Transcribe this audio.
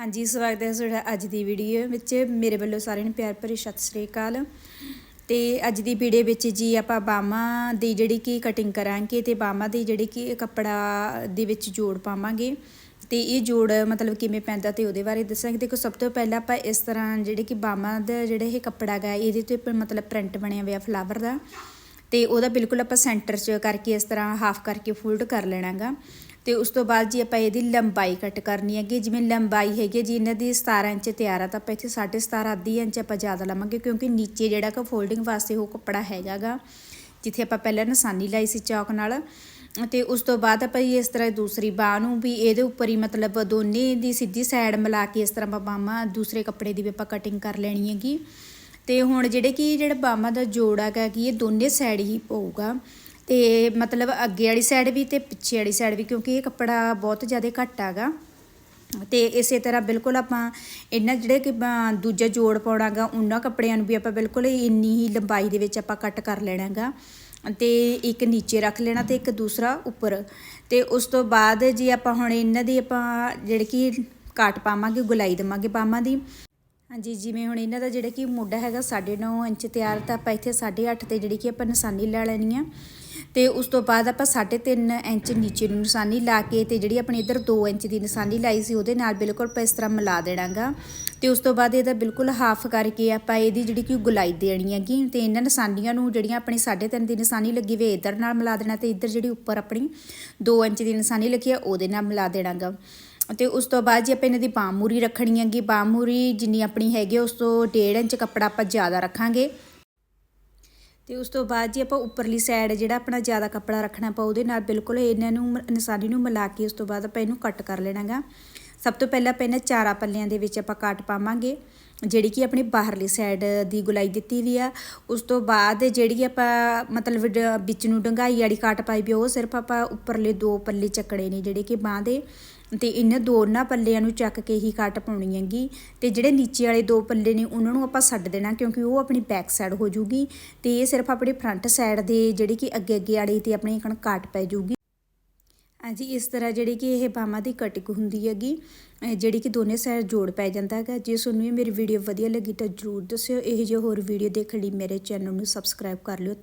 ਹਾਂਜੀ, ਸਵਾਗਤ ਹੈ ਤੁਹਾਡਾ ਅੱਜ ਦੀ ਵੀਡੀਓ ਵਿੱਚ। ਮੇਰੇ ਵੱਲੋਂ ਸਾਰਿਆਂ ਨੂੰ ਪਿਆਰ ਭਰੀ ਸਤਿ ਸ੍ਰੀ ਅਕਾਲ। ਤੇ ਅੱਜ ਦੀ ਵੀਡੀਓ ਵਿੱਚ ਜੀ ਆਪਾਂ ਬਾਹਾਂ ਦੀ ਜਿਹੜੀ ਕਿ ਕਟਿੰਗ ਕਰਾਂਗੇ ਤੇ ਬਾਹਾਂ ਦੀ ਜਿਹੜੀ ਕਿ ਕੱਪੜਾ ਦੇ ਵਿੱਚ ਜੋੜ ਪਾਵਾਂਗੇ। ਤੇ ਇਹ ਜੋੜ ਮਤਲਬ ਕਿਵੇਂ ਪੈਂਦਾ ਤੇ ਉਹਦੇ ਬਾਰੇ ਦੱਸਾਂਗੇ। ਦੇਖੋ, ਸਭ ਤੋਂ ਪਹਿਲਾਂ ਆਪਾਂ ਇਸ ਤਰ੍ਹਾਂ ਜਿਹੜੇ ਕਿ ਬਾਹਾਂ ਦਾ ਜਿਹੜਾ ਇਹ ਕੱਪੜਾ ਗਾ, ਇਹਦੇ ਤੇ ਪ- ਮਤਲਬ ਪ੍ਰਿੰਟ ਬਣਿਆ ਹੋਇਆ ਫਲਾਵਰ ਦਾ। ਤੇ ਉਹਦਾ ਬਿਲਕੁਲ ਆਪਾਂ ਸੈਂਟਰ 'ਚ ਕਰਕੇ ਇਸ ਤਰ੍ਹਾਂ ਹਾਫ ਕਰਕੇ ਫੋਲਡ ਕਰ ਲੈਣਾਗਾ। ਤੇ ਉਸ ਤੋਂ ਬਾਅਦ ਜੀ ਆਪਾਂ ਇਹਦੀ ਲੰਬਾਈ ਕੱਟ ਕਰਨੀ ਹੈਗੀ ਜਿਵੇਂ ਲੰਬਾਈ ਹੈਗੀ ਜੀ, ਇਹਨਾਂ ਦੀ 17 ਇੰਚ ਤਿਆਰ ਆ ਤਾਂ ਆਪਾਂ ਇੱਥੇ 17.5 ਅੱਧੀ ਇੰਚ ਆਪਾਂ ਜ਼ਿਆਦਾ ਲਵਾਂਗੇ ਕਿਉਂਕਿ ਨੀਚੇ ਜਿਹੜਾ ਕਿ ਫੋਲਡਿੰਗ ਵਾਸਤੇ ਉਹ ਕੱਪੜਾ ਹੈਗਾਗਾ, ਜਿੱਥੇ ਆਪਾਂ ਪਹਿਲਾਂ ਨਿਸ਼ਾਨੀ ਲਾਈ ਸੀ ਚੌਕ ਨਾਲ। ਤੇ ਉਸ ਤੋਂ ਬਾਅਦ ਆਪਾਂ ਜੀ ਇਸ ਤਰ੍ਹਾਂ ਦੂਸਰੀ ਬਾਹ ਨੂੰ ਵੀ ਇਹਦੇ ਉੱਪਰ ਹੀ ਮਤਲਬ ਦੋਨੇ ਦੀ ਸਿੱਧੀ ਸਾਈਡ ਮਿਲਾ ਕੇ ਇਸ ਤਰ੍ਹਾਂ ਆਪਾਂ ਬਾਹਾਂ ਦੂਸਰੇ ਕੱਪੜੇ ਦੀ ਵੀ ਆਪਾਂ ਕਟਿੰਗ ਕਰ ਲੈਣੀ ਹੈਗੀ। ਤੇ ਹੁਣ ਜਿਹੜੇ ਕਿ ਜਿਹੜਾ ਬਾਹਾਂ ਦਾ ਜੋੜਾ ਹੈਗਾ ਕਿ ਇਹ ਦੋਨੇ ਸਾਈਡ ਹੀ ਪਊਗਾ ਤੇ ਮਤਲਬ ਅੱਗੇ ਵਾਲੀ ਸਾਈਡ ਵੀ ਤੇ ਪਿੱਛੇ ਵਾਲੀ ਸਾਈਡ ਵੀ, ਕਿਉਂਕਿ ਇਹ ਕੱਪੜਾ ਬਹੁਤ ਜ਼ਿਆਦਾ ਘੱਟ ਹੈਗਾ। ਤੇ ਇਸੇ ਤਰ੍ਹਾਂ ਬਿਲਕੁਲ ਆਪਾਂ ਇਹਨਾਂ ਜਿਹੜੇ ਕਿ ਦੂਜਾ ਜੋੜ ਪਾਉਣਾਗਾ, ਉਹਨਾਂ ਕੱਪੜਿਆਂ ਨੂੰ ਵੀ ਆਪਾਂ ਬਿਲਕੁਲ ਇੰਨੀ ਹੀ ਲੰਬਾਈ ਦੇ ਵਿੱਚ ਆਪਾਂ ਕੱਟ ਕਰ ਲੈਣਾਗਾ। ਤੇ ਇੱਕ ਨੀਚੇ ਰੱਖ ਲੈਣਾ ਤੇ ਇੱਕ ਦੂਸਰਾ ਉੱਪਰ। ਤੇ ਉਸ ਤੋਂ ਬਾਅਦ ਜੇ ਆਪਾਂ ਹੁਣ ਇਹਨਾਂ ਦੀ ਆਪਾਂ, ਜਿਹੜੇ ਕਿ ਕਾਟ ਪਾਵਾਂਗੇ, ਗੁਲਾਈ ਦੇਵਾਂਗੇ ਬਾਹਾਂ ਦੀ ਹਾਂਜੀ, ਜਿਵੇਂ ਹੁਣ ਇਹਨਾਂ ਦਾ ਜਿਹੜਾ ਕਿ ਮੋਢਾ ਹੈਗਾ 9.5 ਇੰਚ ਤਿਆਰ, ਤਾਂ ਆਪਾਂ ਇੱਥੇ 8.5 ਤੇ ਜਿਹੜੀ ਕਿ ਆਪਾਂ ਨਿਸ਼ਾਨੀ ਲਾ ਲੈਣੀ ਆ। ਤੇ ਉਸ ਤੋਂ ਬਾਅਦ ਆਪਾਂ 3.5 ਇੰਚ ਨੀਚੇ ਨੂੰ ਨਿਸ਼ਾਨੀ ਲਾ ਕੇ ਤੇ ਜਿਹੜੀ ਆਪਣੀ ਇੱਧਰ 2 ਇੰਚ ਦੀ ਨਿਸ਼ਾਨੀ ਲਾਈ ਸੀ, ਉਹਦੇ ਨਾਲ ਬਿਲਕੁਲ ਆਪਾਂ ਇਸ ਤਰ੍ਹਾਂ ਮਿਲਾ ਦੇਣਾਗਾ। ਤੇ ਉਸ ਤੋਂ ਬਾਅਦ ਇਹਦਾ ਬਿਲਕੁਲ ਹਾਫ ਕਰਕੇ ਆਪਾਂ ਇਹਦੀ ਜਿਹੜੀ ਕਿ ਗੁਲਾਈ ਦੇਣੀ ਹੈਗੀ, ਤੇ ਇਹਨਾਂ ਨਿਸ਼ਾਨੀਆਂ ਨੂੰ ਜਿਹੜੀਆਂ ਆਪਣੀ 3.5 ਦੀ ਨਿਸ਼ਾਨੀ ਲੱਗੀ ਵੇ ਇੱਧਰ ਨਾਲ ਮਿਲਾ ਦੇਣਾ ਤੇ ਇੱਧਰ ਜਿਹੜੀ ਉੱਪਰ ਆਪਣੀ 2 ਇੰਚ ਦੀ ਨਿਸ਼ਾਨੀ ਲੱਗੀ ਆ, ਉਹਦੇ ਨਾਲ ਮਿਲਾ ਦੇਣਾਗਾ। ਤੇ ਉਸ ਤੋਂ ਬਾਅਦ ਜੀ ਆਪਾਂ ਇਹਨਾਂ ਦੀ ਬਾਂਹ ਮੂਰੀ ਰੱਖਣੀ ਹੈਗੀ ਬਾਂਹ ਮੂਰੀ ਜਿੰਨੀ ਆਪਣੀ ਹੈਗੀ ਉਸ ਤੋਂ 1.5 ਇੰਚ ਕੱਪੜਾ ਆਪਾਂ ਜ਼ਿਆਦਾ ਰੱਖਾਂਗੇ। ਤੇ ਉਸ ਤੋਂ ਬਾਅਦ ਜੀ ਆਪਾਂ ਉੱਪਰਲੀ ਸਾਈਡ ਜਿਹੜਾ ਆਪਣਾ ਜ਼ਿਆਦਾ ਕੱਪੜਾ ਰੱਖਣਾ ਪਾ ਉਹਦੇ ਨਾਲ ਬਿਲਕੁਲ ਇਹਨਾਂ ਨੂੰ ਮ- ਨਿਸ਼ਾਨੀ ਨੂੰ ਮਿਲਾ ਕੇ ਉਸ ਤੋਂ ਬਾਅਦ ਆਪਾਂ ਇਹਨੂੰ ਕੱਟ ਕਰ ਲੈਣਾਗਾ। ਸਭ ਤੋਂ ਪਹਿਲਾਂ ਆਪਾਂ ਇਹਨਾਂ ਚਾਰਾਂ ਪੱਲਿਆਂ ਦੇ ਵਿੱਚ ਆਪਾਂ ਕਾਟ ਪਾਵਾਂਗੇ, ਜਿਹੜੀ ਕਿ ਆਪਣੀ ਬਾਹਰਲੀ ਸਾਈਡ ਦੀ ਗੁਲਾਈ ਦਿੱਤੀ ਵੀ ਆ। ਉਸ ਤੋਂ ਬਾਅਦ ਜਿਹੜੀ ਆਪਾਂ ਮਤਲਬ ਡ- ਵਿੱਚ ਨੂੰ ਡੰਗਾਈ ਵਾਲੀ ਕਾਟ ਪਾਈ ਵੀ ਉਹ ਸਿਰਫ ਆਪਾਂ ਉੱਪਰਲੇ ਦੋ ਪੱਲੇ ਚੱਕੜੇ ਨੇ ਜਿਹੜੇ ਕਿ ਬਾਂਹ ਦੇ। ਤੇ ਇਹਨਾਂ ਦੋਨਾਂ ਪੱਲਿਆਂ ਨੂੰ ਚੱਕ ਕੇ ਹੀ ਕੱਟ ਪਾਉਣੀ ਹੈਗੀ। ਤੇ ਜਿਹੜੇ ਨੀਚੇ ਵਾਲੇ ਦੋ ਪੱਲੇ ਨੇ, ਉਹਨਾਂ ਨੂੰ ਆਪਾਂ ਛੱਡ ਦੇਣਾ ਕਿਉਂਕਿ ਉਹ ਆਪਣੀ ਬੈਕ ਸਾਈਡ ਹੋ ਜੂਗੀ। ਤੇ ਇਹ ਸਿਰਫ ਆਪਣੀ ਫਰੰਟ ਸਾਈਡ ਦੇ, ਜਿਹੜੀ ਕਿ ਅੱਗੇ ਅੱਗੇ ਵਾਲੀ ਤੇ ਆਪਣੀ ਕਣ ਕਾਟ ਪੈ ਜੂਗੀ। ਹਾਂਜੀ, ਇਸ ਤਰ੍ਹਾਂ ਜਿਹੜੀ ਕਿ ਇਹ ਬਾਹਾਂ ਦੀ ਕਟਿੰਗ ਹੁੰਦੀ ਹੈਗੀ ਜਿਹੜੀ ਕਿ ਦੋਨੇ ਸਾਈਡ ਜੋੜ ਪੈ ਜਾਂਦਾ ਹੈਗਾ। ਜੇ ਤੁਹਾਨੂੰ ਇਹ ਮੇਰੀ ਵੀਡੀਓ ਵਧੀਆ ਲੱਗੀ ਤਾਂ ਜਰੂਰ ਦੱਸਿਓ, ਇਹ ਜਿਹੇ ਹੋਰ ਵੀਡੀਓ ਦੇਖਣ ਲਈ ਮੇਰੇ ਚੈਨਲ ਨੂੰ ਸਬਸਕ੍ਰਾਈਬ ਕਰ ਲਿਓ ਤਾਂ